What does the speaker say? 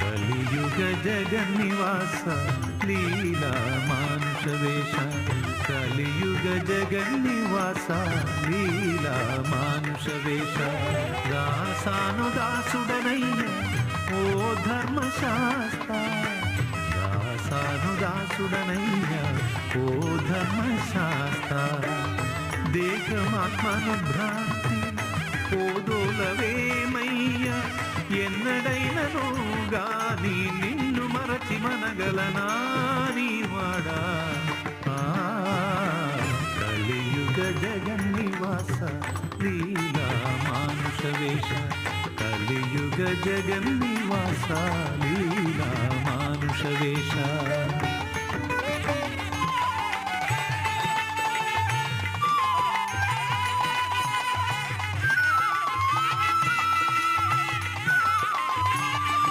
కలియుగ జగన్నివాస లీలా మానుష వేష కలియుగ జగన్నివాస లీలా మానుష వేష దాసాను దాసుడనయ్య ఓ ధర్మశాస్త్ర దాసాను దాసుడనయ్య ఓ ధర్మశాస్త్ర దేహమాత్మను భ్రాంతి పోదోలవేమయ్య ఎన్నడైనను నీ నిన్ను మరచి మనగలనా నీ వాడా? కలియుగ జగన్నివాస లీలా మానుష వేష కలియుగ జగన్నివాస లీలా మానుష వేష